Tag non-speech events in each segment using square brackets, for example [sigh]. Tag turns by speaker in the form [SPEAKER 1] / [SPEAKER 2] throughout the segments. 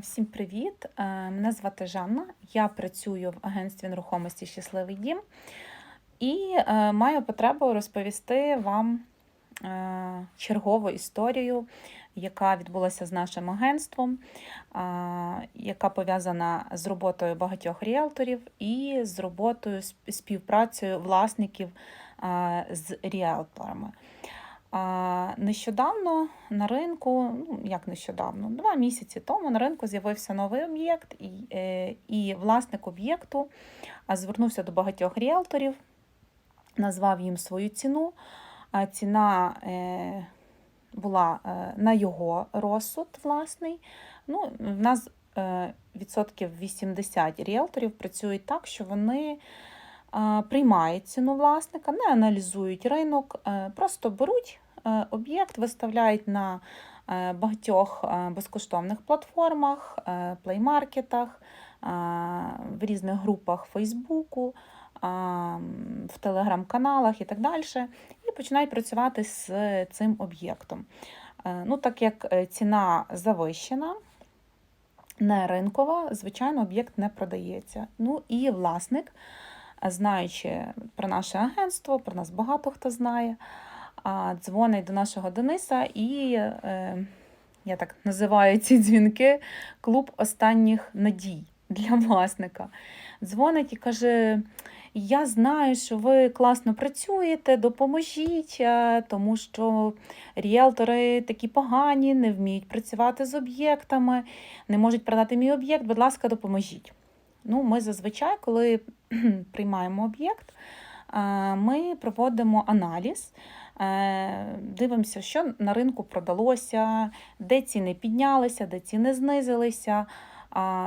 [SPEAKER 1] Всім привіт! Е, Мене звати Жанна. Я працюю в агентстві нерухомості Щасливий дім і е, маю потребу розповісти вам е, чергову історію, яка відбулася з нашим агентством, е, яка пов'язана з роботою багатьох ріелторів і з роботою співпрацею власників е, з ріелторами. Нещодавно на ринку, ну як нещодавно, два місяці тому на ринку з'явився новий об'єкт, і, е, і власник об'єкту звернувся до багатьох ріелторів, назвав їм свою ціну. А ціна е, була е, на його розсуд власний. Ну, в нас відсотків 80 ріелторів працюють так, що вони приймають ціну власника, не аналізують ринок, просто беруть об'єкт, виставляють на е, багатьох е, безкоштовних платформах, е, плеймаркетах, е, в різних групах Фейсбуку, в телеграм-каналах і так далі, і починають працювати з цим об'єктом. Е, Ну, так як е, ціна завищена, не ринкова, звичайно, об'єкт не продається. Ну і власник, знаючи про наше агентство, про нас багато хто знає, дзвонить до нашого Дениса і е, я так називаю ці дзвінки клуб останніх надій для власника. Дзвонить і каже: Я знаю, що ви класно працюєте, допоможіть, е, тому що ріелтори такі погані, не вміють працювати з об'єктами, не можуть продати мій об'єкт. Будь ласка, допоможіть. Ну, ми зазвичай, коли [clears throat] приймаємо об'єкт, е, ми проводимо аналіз, дивимося, що на ринку продалося, де ціни піднялися, де ціни знизилися,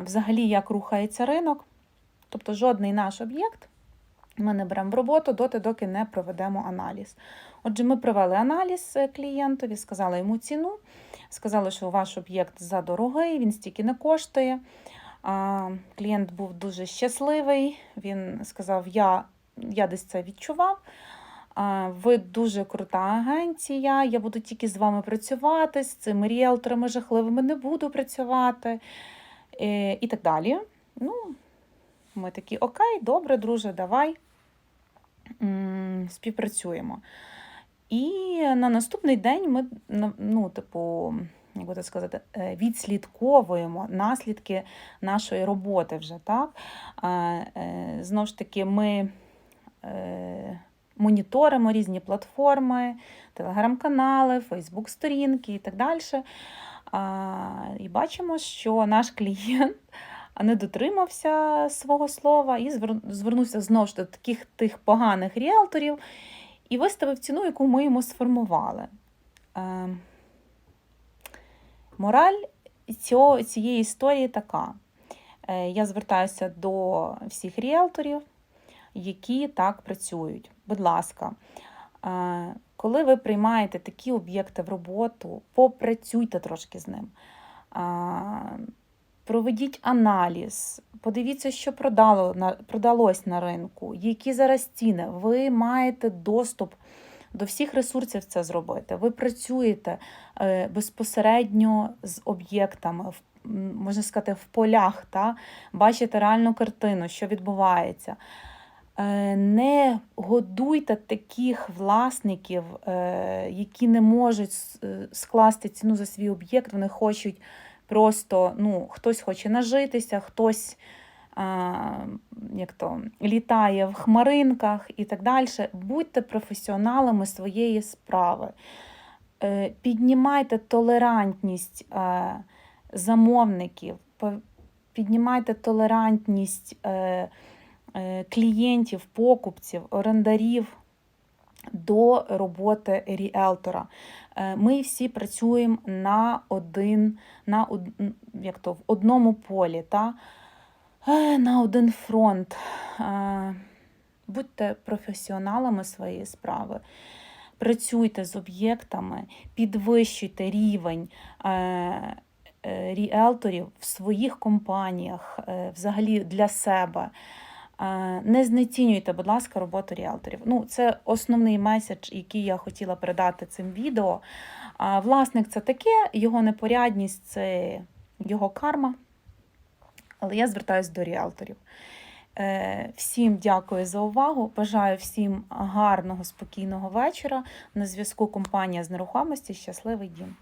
[SPEAKER 1] взагалі як рухається ринок. Тобто жодний наш об'єкт ми не беремо в роботу доти, доки не проведемо аналіз. Отже, ми провели аналіз е, клієнтові, сказали йому ціну, сказали, що ваш об'єкт задорогий, він стільки не коштує. Клієнт був дуже щасливий. Він сказав: Я, я десь це відчував. Ви дуже крута агенція. Я буду тільки з вами працювати, з цими ріелторами жахливими не буду працювати. е, І так далі. Ну, ми такі, окей, добре, друже, давай співпрацюємо. І на наступний день ми, ну, типу, як так сказати, е, відслідковуємо наслідки нашої роботи вже. Так? Е, Знову ж таки, ми моніторимо різні платформи, телеграм-канали, фейсбук-сторінки і так далі. І бачимо, що наш клієнт не дотримався свого слова і звернувся знову ж до таких тих поганих ріелторів і виставив ціну, яку ми йому сформували. Мораль цієї історії така. Е, Я звертаюся до всіх ріелторів, які так працюють. Будь ласка, е, коли ви приймаєте такі об'єкти в роботу, попрацюйте трошки з ним. Проведіть аналіз, подивіться, що продало, продалось на ринку, які зараз ціни. Ви маєте доступ до всіх ресурсів це зробити. Ви працюєте е, безпосередньо з об'єктами, можна сказати, в полях, та? бачите реальну картину, що відбувається. Е, Не годуйте таких власників, е, які не можуть е, скласти ціну за свій об'єкт, вони хочуть просто, ну, хтось хоче нажитися, хтось як то, літає в хмаринках і так далі. Будьте професіоналами своєї справи. Піднімайте толерантність замовників, піднімайте толерантність клієнтів, покупців, орендарів до роботи ріелтора. Е, Ми всі працюємо на один, на як то, в одному полі, та? Е, на один фронт. Е, Будьте професіоналами своєї справи. Працюйте з об'єктами, підвищуйте рівень е, е, ріелторів в своїх компаніях, е, взагалі для себе. Не знецінюйте, будь ласка, роботу ріелторів. Ну, це основний меседж, який я хотіла передати цим відео. Власник це таке, його непорядність це його карма. Але я звертаюся до ріелторів. Е, Всім дякую за увагу. Бажаю всім гарного, спокійного вечора. На зв'язку компанія з нерухомості Щасливий дім.